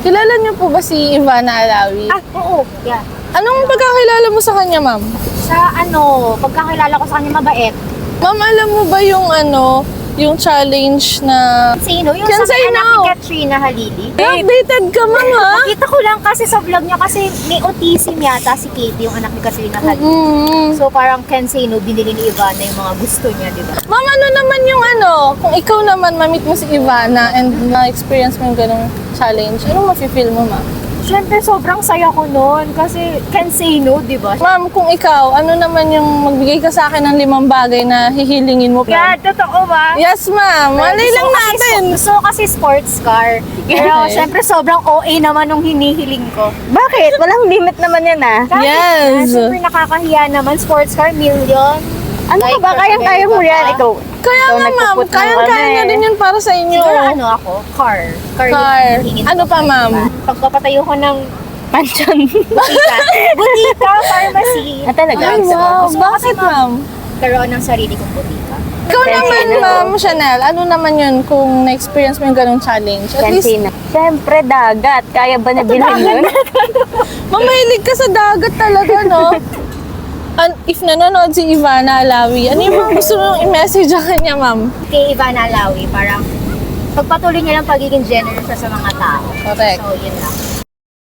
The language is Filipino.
Kilala niyo po ba si Ivana Alawi? Ah, oo. Yeah. Anong pagkakilala mo sa kanya, ma'am? Sa ano, pagkakilala ko sa kanya mabait. Ma'am, alam mo ba yung ano, yung challenge na... Sino? Yung Can sa say may anak no. ni Katrina Halili. Updated ka, ha? Nakita ko lang kasi sa vlog niya kasi may autism yata si Katie, yung anak ni Katrina Halili. Mm. So parang can say no, binili ni Ivana yung mga gusto niya, di ba? Ma'am, ano naman yung ano, kung ikaw naman mamit mo si Ivana and na-experience mo yung ganong challenge, anong mafe-feel mo, ma'am? Siyempre, sobrang saya ko noon kasi can say no, di ba? Ma'am, kung ikaw, ano naman yung magbigay ka sa akin ng limang bagay na hihilingin mo, Yeah, totoo ba? Yes, ma'am. Malay lang natin. Gusto ko kasi sports car. Pero Okay. syempre sobrang OA naman nung hinihiling ko. Bakit? Walang limit naman yan ah. Kahit Yes. na, Syempre nakakahiya naman. Sports car, million. Ano ka ba? Kayang-kaya mo yan. Ikaw. Kaya ikaw nga, ma'am. Kayang-kaya ano na eh. din yun para sa inyo. Siguro ano ako? Car. Car. Car. Ano pa, diba? ma'am? Pagpapatayo ko ng Mansion. butika. butika, pharmacy. Ah, talaga? Ay, wow. Kasi, Bakit, ma'am? Karoon ng sarili kong butika. Ikaw naman, na. ma'am, Chanel. Ano naman yun kung na-experience mo yung ganong challenge? At least. Siyempre, dagat. Kaya ba na bilhin yun? mamahilig ka sa dagat talaga, no? An if nanonood si Ivana Alawi, ano yung mga gusto mong i-message sa kanya, ma'am? Kay Ivana Alawi, parang pagpatuloy niya lang pagiging generous sa mga tao. Correct. So, yun lang.